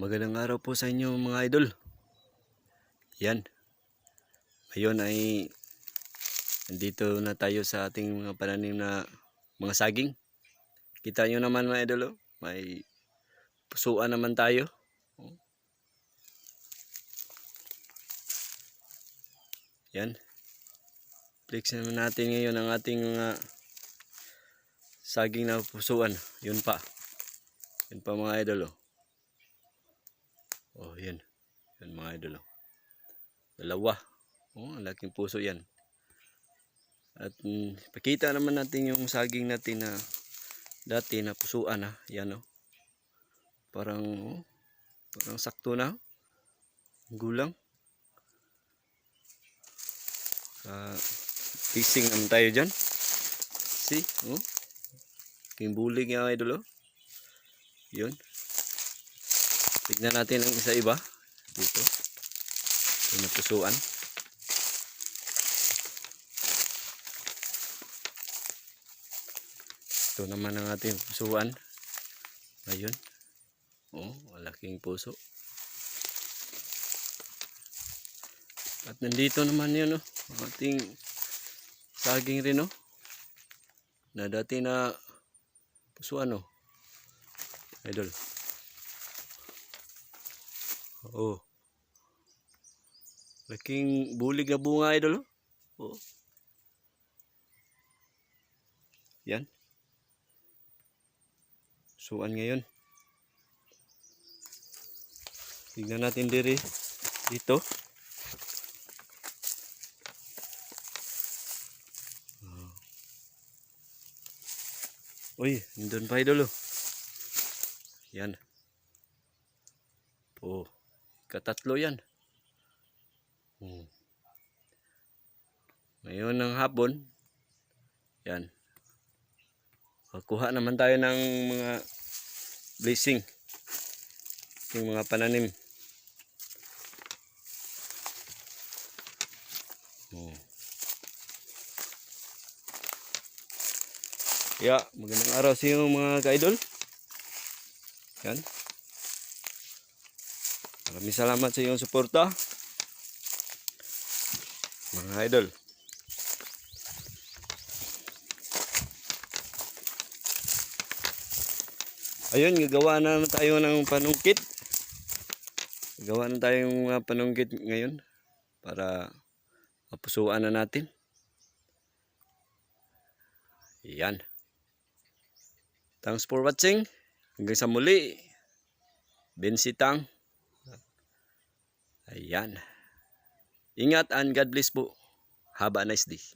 Magandang araw po sa inyo mga idol. Yan. Ngayon ay nandito na tayo sa ating mga pananim na mga saging. Kita nyo naman mga idol, oh. may pusuan naman tayo. Yan. Flex naman natin ngayon ang ating mga saging na pusuan. Yun pa. Yun pa mga idol. Oh. Oh, yan. Yan mga idol. Oh. Dalawa. Oh, ang laking puso yan. At mm, pakita naman natin yung saging natin na dati na pusuan ha. Yan oh. Parang oh, parang sakto na. Ang Gulang. Uh, fishing naman tayo dyan. See? Oh. King bulig yung idol oh. Yun. Tignan natin ang isa iba. Dito. Yung napusuan. Ito naman ang ating pusuan. Ayun. Oh, malaking puso. At nandito naman yun, oh. Ating saging rin, oh. Na dati na pusuan, oh. Idol. Oh. Laking bulig na bunga idol. Oh. Yan. Suan ngayon. Tignan natin diri dito. Oh. Uy, nandun pa idol oh. Yan. Oh. Katatlo yan. Hmm. Ngayon ng hapon, yan. Kuha naman tayo ng mga blessing. Yung mga pananim. Oh. Yeah, magandang araw sa inyo mga ka-idol. Yan. Maraming salamat sa iyong suporta. Mga idol. Ayun, gagawa na tayo ng panungkit. Gagawa na tayong mga panungkit ngayon para mapusuan na natin. Yan. Thanks for watching. Hanggang sa muli. Bensitang. Ayan. Ingat and God bless po. Have a nice day.